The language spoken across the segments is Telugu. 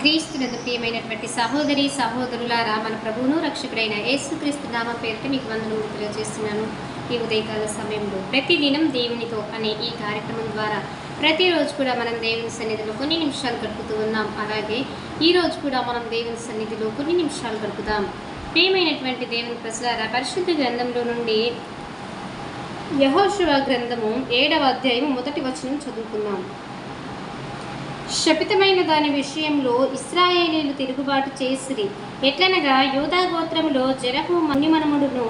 క్రీస్తునందు ప్రియమైనటువంటి సహోదరి సహోదరులారా మన ప్రభువును రక్షకుడైన యేసుక్రీస్తు నామ పేరిట మీకు వందనములు తెలియజేస్తున్నాను. ఈ ఉదయకాల సమయంలో ప్రతిదినం దేవునితో అనే ఈ కార్యక్రమం ద్వారా ప్రతిరోజు కూడా మనం దేవుని సన్నిధిలో కొన్ని నిమిషాలు గడుపుతూ ఉన్నాం. అలాగే ఈ రోజు కూడా మనం దేవుని సన్నిధిలో కొన్ని నిమిషాలు గడుపుదాం. ప్రియమైనటువంటి దేవుని ప్రజలారా పరిశుద్ధ గ్రంథంలో నుండి యహోశివ గ్రంథము ఏడవ అధ్యాయం మొదటి వచనం చదువుకున్నాం. శపితమైన దాని విషయంలో ఇస్రాయేలీలు తిరుగుబాటు చేసిరి. ఎట్లనగా యూదా గోత్రములో జరహు మన్యుమనుముడును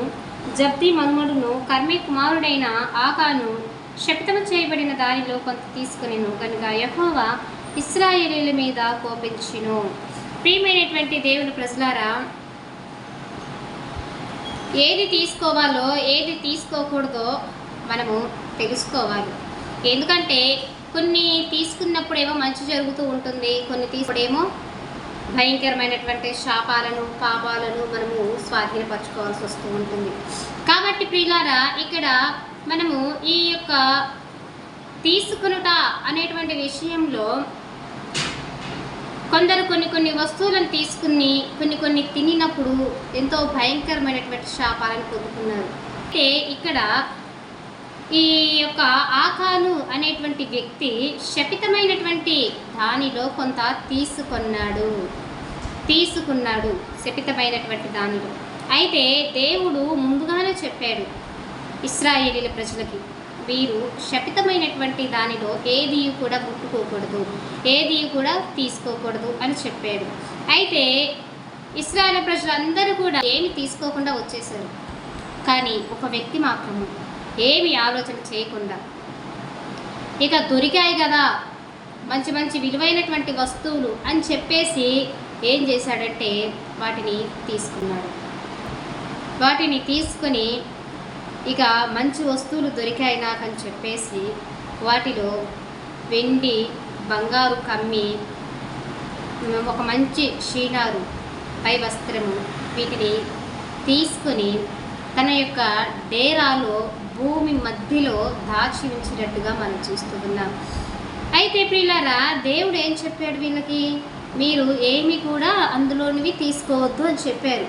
జబ్ది మనుమడును కర్మి కుమారుడైన ఆకాను శపితము చేయబడిన దానిలో కొంత తీసుకునేను. కనుక యహోవా ఇస్రాయేలీల మీద కోపించును. ప్రియమైనటువంటి దేవుని ప్రజలారా ఏది తీసుకోవాలో ఏది తీసుకోకూడదో మనము తెలుసుకోవాలి. ఎందుకంటే కొన్ని తీసుకున్నప్పుడేమో మంచి జరుగుతూ ఉంటుంది కొన్ని తీసుకుడేమో భయంకరమైనటువంటి శాపాలను పాపాలను మనము స్వాధీనపరచుకోవాల్సి వస్తూ ఉంటుంది. కాబట్టి ప్రియులారా ఇక్కడ మనము ఈ యొక్క తీసుకునుట అనేటువంటి విషయంలో కొందరు కొన్ని కొన్ని వస్తువులను తీసుకుని కొన్ని కొన్ని తినినప్పుడు ఎంతో భయంకరమైనటువంటి శాపాలను పొందుకున్నారు. అయితే ఇక్కడ ఈ యొక్క ఆకాను అనేటువంటి వ్యక్తి శపితమైనటువంటి దానిలో కొంత తీసుకున్నాడు. తీసుకున్నాడు శపితమైనటువంటి దానిలో. అయితే దేవుడు ముందుగానే చెప్పాడు ఇస్రాయేలీల ప్రజలకి వీరు శపితమైనటువంటి దానిలో ఏది కూడా ముట్టుకోకూడదు ఏది కూడా తీసుకోకూడదు అని చెప్పాడు. అయితే ఇస్రాయేల్ ప్రజలందరూ కూడా ఏమి తీసుకోకుండా వచ్చేసారు కానీ ఒక వ్యక్తి మాత్రము ఏమి ఆలోచన చేయకుండా. ఇక దొరికాయి కదా మంచి మంచి విలువైనటువంటి వస్తువులు అని చెప్పేసి ఏం చేశాడంటే వాటిని తీసుకున్నాడు. వాటిని తీసుకొని ఇక మంచి వస్తువులు దొరికాయి నాకని చెప్పేసి వాటిలో వెండి బంగారు కమ్మి ఒక మంచి షీనారు పై వస్త్రము వీటిని తీసుకొని తన యొక్క డేరాలో భూమి మధ్యలో దాచి ఉంచినట్టుగా మనం చూస్తూ ఉన్నాం. అయితే ప్రియులారా దేవుడు ఏం చెప్పాడు వీళ్ళకి? మీరు ఏమి కూడా అందులోనివి తీసుకోవద్దు అని చెప్పారు.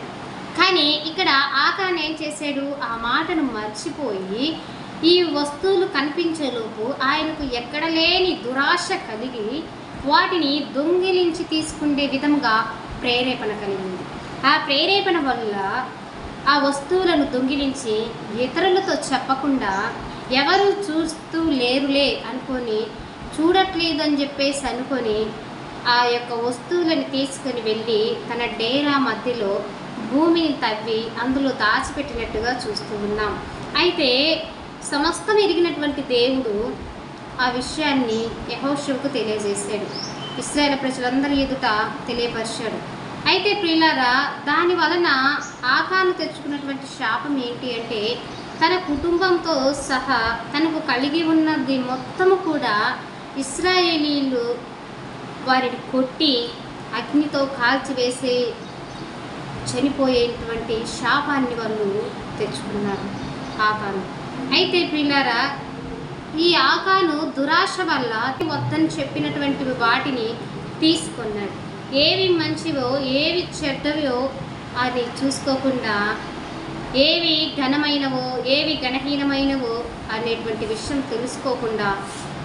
కానీ ఇక్కడ ఆకాన్ ఏం చేశాడు? ఆ మాటను మర్చిపోయి ఈ వస్తువులు కనిపించేలోపు ఆయనకు ఎక్కడ లేని దురాశ కలిగి వాటిని దొంగిలించి తీసుకునే విధంగా ప్రేరేపణ కలిగింది. ఆ ప్రేరేపణ వల్ల ఆ వస్తువులను దొంగిలించి ఇతరులతో చెప్పకుండా ఎవరు చూస్తూ లేరులే అనుకొని చూడట్లేదని చెప్పేసి అనుకొని ఆ యొక్క వస్తువులను తీసుకొని వెళ్ళి తన డేరా మధ్యలో భూమిని తవ్వి అందులో దాచిపెట్టినట్టుగా చూస్తూ ఉన్నాం. అయితే సమస్తం ఎరిగినటువంటి దేవుడు ఆ విషయాన్ని యహోషువుకు తెలియజేశాడు. ఇస్రాయేల్ ప్రజలందరి ఎదుట తెలియపరిచాడు. అయితే ప్రియులారా దాని వలన ఆకాను తెచ్చుకున్నటువంటి శాపం ఏంటి అంటే తన కుటుంబంతో సహా తనకు కలిగి ఉన్నది మొత్తము కూడా ఇస్రాయేలీలు వారిని కొట్టి అగ్నితో కాల్చివేసి చనిపోయేటువంటి శాపాన్ని వాళ్ళు తెచ్చుకున్నారు ఆకాను. అయితే ప్రియులారా ఈ ఆకాను దురాశ వల్ల వద్దని చెప్పినటువంటి వాటిని తీసుకున్నాడు. ఏవి మంచివో ఏవి చెడ్డవో అది చూసుకోకుండా ఏవి ఘనమైనవో ఏవి గణహీనమైనవో అనేటువంటి విషయం తెలుసుకోకుండా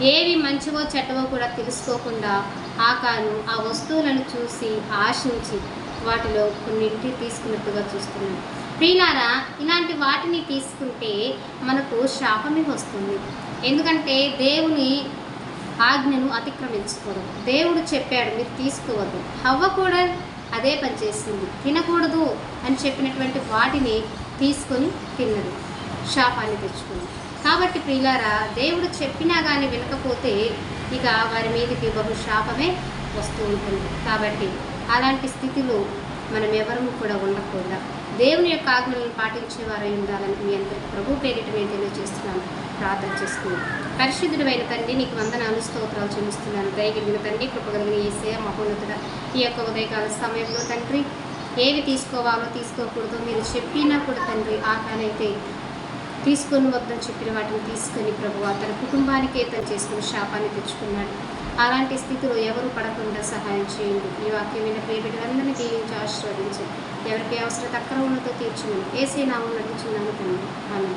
ఏవి మంచివో చెడ్డవో కూడా తెలుసుకోకుండా ఆకాను ఆ వస్తువులను చూసి ఆశించి వాటిలో కొన్నింటి తీసుకున్నట్టుగా చూస్తున్నాను ప్రియులారా ఇలాంటి వాటిని తీసుకుంటే మనకు శాపమే వస్తుంది. ఎందుకంటే దేవుని ఆజ్ఞను అతిక్రమించకూడదు దేవుడు చెప్పాడు మీరు తీసుకోవద్దు. హవ్వ కూడా అదే పని చేసింది తినకూడదు అని చెప్పినటువంటి వాటిని తీసుకొని తిన్నది. శాపాన్ని తెచ్చుకుంది. కాబట్టి ప్రియులారా దేవుడు చెప్పినా కానీ వినకపోతే ఇక వారి మీదకి బహు శాపమే వస్తూ ఉంటుంది. కాబట్టి అలాంటి స్థితిలో మనం ఎవరము కూడా ఉండకుండా దేవుని యొక్క ఆజ్ఞలను పాటించేవారై ఉండాలని మీ అందరికీ ప్రభు పేరిట నేను తెలియజేస్తున్నాను. ప్రార్థన చేసుకుని పరిశుద్ధుడమైన తండ్రి నీకు వందనాలు స్తోత్రాలు చెల్లిస్తున్నాను. దయగలిగిన తండ్రి కృపగలిగిన ఏసే మహోన్నతుడ ఈ యొక్క ఉదయకాల సమయంలో తండ్రి ఏవి తీసుకోవాలో తీసుకోకూడదో మీరు చెప్పినా కూడా తండ్రి ఆకానైతే తీసుకొని వద్దని చెప్పిన వాటిని తీసుకొని ప్రభు తన కుటుంబానికి ఏతం చేసుకుని శాపాన్ని తెచ్చుకున్నాడు. అలాంటి స్థితిలో ఎవరు పడకుండా సహాయం చేయండి. ఈ వాక్యమైన విన్న దీవించి ఆశీర్వదించండి. ఎవరికి అవసరం తక్కువ ఉన్నతో తీర్చుమని ఏసీ నామం నడుచున్నాను తండ్రి. ఆమె